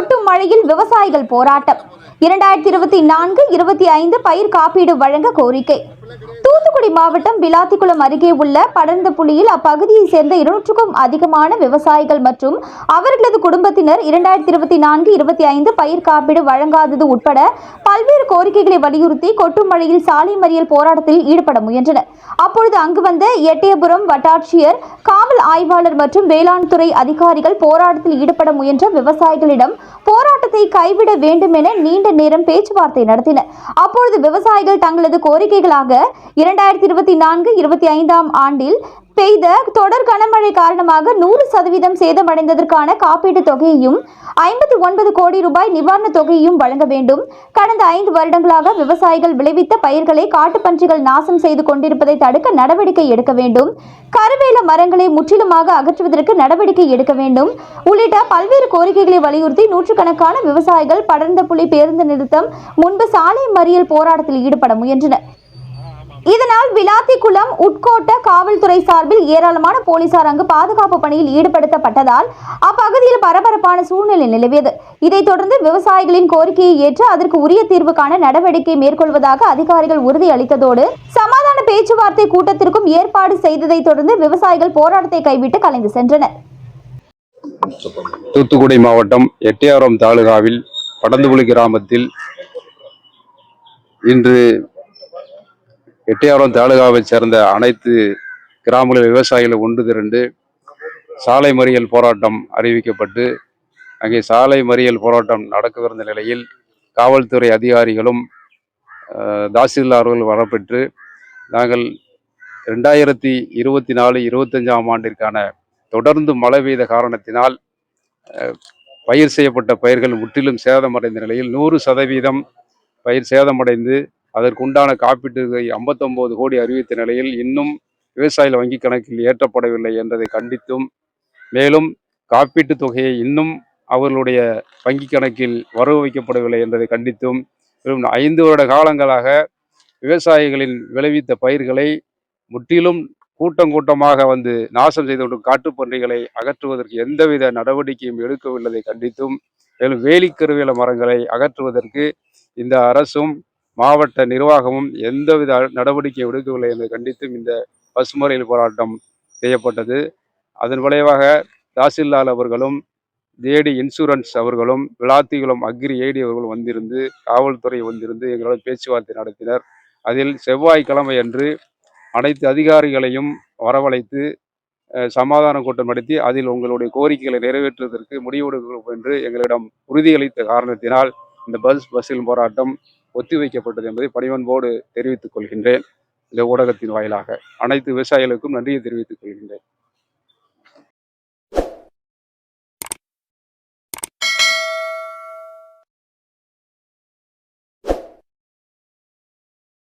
கொட்டும் மழையில் விவசாயிகள் போராட்டம். இரண்டாயிரத்தி இருபத்தி நான்கு இருபத்தி ஐந்து பயிர் காப்பீடு வழங்க கோரிக்கை. தூத்துக்குடி மாவட்டம் விளாத்திக்குளம் அருகே உள்ள படர்ந்த புலியில் அப்பகுதியைச் சேர்ந்த இருநூற்றுக்கும் அதிகமான விவசாயிகள் மற்றும் அவர்களது குடும்பத்தினர் இரண்டாயிரத்தி இருபத்தி நான்கு இருபத்தி ஐந்து பயிர் காப்பீடு வழங்காதது உட்பட பல்வேறு கோரிக்கைகளை வலியுறுத்தி கொட்டும் மழையில் சாலை மறியல் போராட்டத்தில் ஈடுபட முயன்றனர். அப்பொழுது அங்கு வந்த எட்டயபுரம் வட்டாட்சியர் காவல் ஆய்வாளர் மற்றும் வேளாண் துறை அதிகாரிகள் போராட்டத்தில் ஈடுபட முயன்ற விவசாயிகளிடம் போராட்டத்தை கைவிட வேண்டும் என நீண்ட நேரம் பேச்சுவார்த்தை நடத்தினர். அப்பொழுது விவசாயிகள் தங்களது கோரிக்கைகளாக இரண்டாயிரத்தி இருபத்தி நான்கு இருபத்தி ஐந்தாம் ஆண்டில் பெய்த தொடர் கனமழை காரணமாக நூறு சதவீதம் சேதமடைந்ததற்கான காப்பீட்டுத் தொகையையும் ஐம்பத்தி ஒன்பது கோடி ரூபாய் நிவாரணத் தொகையையும் வழங்க வேண்டும். கடந்த ஐந்து வருடங்களாக விவசாயிகள் விளைவித்த பயிர்களை காட்டுப்பன்றிகள் நாசம் செய்து கொண்டிருப்பதை தடுக்க நடவடிக்கை எடுக்க வேண்டும். கருவேல மரங்களை முற்றிலுமாக அகற்றுவதற்கு நடவடிக்கை எடுக்க வேண்டும். உள்ளிட்ட பல்வேறு கோரிக்கைகளை வலியுறுத்தி நூற்றுக்கணக்கான விவசாயிகள் படர்ந்த புலி பேருந்து நிறுத்தம் முன்பு சாலை மறியல் போராட்டத்தில் ஈடுபட முயன்றனர். இதனால் விளாத்திக்குளம் உட்கோட்ட காவல்துறை சார்பில் ஏராளமான போலீசார் அங்கு பாதுகாப்பு பணியில் ஈடுபடுத்தப்பட்டதால் அப்பகுதியில் பரபரப்பான சூழ்நிலை நிலவியது. இதைத் தொடர்ந்து விவசாயிகளின் கோரிக்கையை ஏற்று அதற்கு உரிய தீர்வுக்கான நடவடிக்கை மேற்கொள்வதாக அதிகாரிகள் உறுதியளித்ததோடு சமாதான பேச்சுவார்த்தை கூட்டத்திற்கும் ஏற்பாடு செய்ததைத் தொடர்ந்து விவசாயிகள் போராட்டத்தை கைவிட்டு கலைந்து சென்றனர். தூத்துக்குடி மாவட்டம் எட்டியாரம் தாலுகாவில் படந்துபுலி கிராமத்தில் இன்று எட்டையாரம் தாலுகாவைச் சேர்ந்த அனைத்து கிராமங்களில் விவசாயிகள் ஒன்று திரண்டு சாலை மறியல் போராட்டம் அறிவிக்கப்பட்டு அங்கே சாலை மறியல் போராட்டம் நடக்கவிருந்த நிலையில் காவல்துறை அதிகாரிகளும் தாசில்தார்கள் வரப்பெற்று நாங்கள் ரெண்டாயிரத்தி இருபத்தி நாலு இருபத்தஞ்சாம் ஆண்டிற்கான தொடர்ந்து மழை பெய்த காரணத்தினால் பயிர் செய்யப்பட்ட பயிர்கள் முற்றிலும் சேதமடைந்த நிலையில் நூறு சதவீதம் பயிர் சேதமடைந்து அதற்குண்டான காப்பீட்டு ஐம்பத்தொம்போது கோடி அறிவித்த நிலையில் இன்னும் விவசாயிகள் வங்கி கணக்கில் ஏற்றப்படவில்லை என்பதை கண்டித்தும் மேலும் காப்பீட்டுத் தொகையை இன்னும் அவர்களுடைய வங்கி கணக்கில் வரவு வைக்கப்படவில்லை என்பதை கண்டித்தும் மேலும் ஐந்து வருட காலங்களாக விவசாயிகளின் விளைவித்த பயிர்களை முற்றிலும் கூட்டம் கூட்டமாக வந்து நாசம் செய்து கொண்டு காட்டுப்பன்றிகளை அகற்றுவதற்கு எந்தவித நடவடிக்கையும் எடுக்கவில்லை கண்டித்தும் மேலும் வேலிக்கருவேல மரங்களை அகற்றுவதற்கு இந்த அரசும் மாவட்ட நிர்வாகமும் எந்தவித நடவடிக்கை எடுக்கவில்லை என்பதை கண்டித்தும் இந்த பசுமறையில் போராட்டம் செய்யப்பட்டது. அதன் விளைவாக தாசில்தார் அவர்களும் ஜேடி இன்சூரன்ஸ் அவர்களும் விளாத்திகுளம் அக்ரி ஏடி அவர்களும் வந்திருந்து காவல்துறை வந்திருந்து எங்களோட பேச்சுவார்த்தை நடத்தினர். அதில் செவ்வாய்க்கிழமை அன்று அனைத்து அதிகாரிகளையும் வரவழைத்து சமாதான கூட்டம் நடத்தி அதில் உங்களுடைய கோரிக்கைகளை நிறைவேற்றுவதற்கு முடிவெடுக்கும் என்று எங்களிடம் உறுதியளித்த காரணத்தினால் இந்த பஸ் பஸ்ஸில் போராட்டம் ஒத்திவைக்கப்பட்டது என்பதை பணிவன்போடு தெரிவித்துக் கொள்கின்றேன். இந்த ஊடகத்தின் வாயிலாக அனைத்து விவசாயிகளுக்கும் நன்றியை தெரிவித்துக் கொள்கின்றேன்.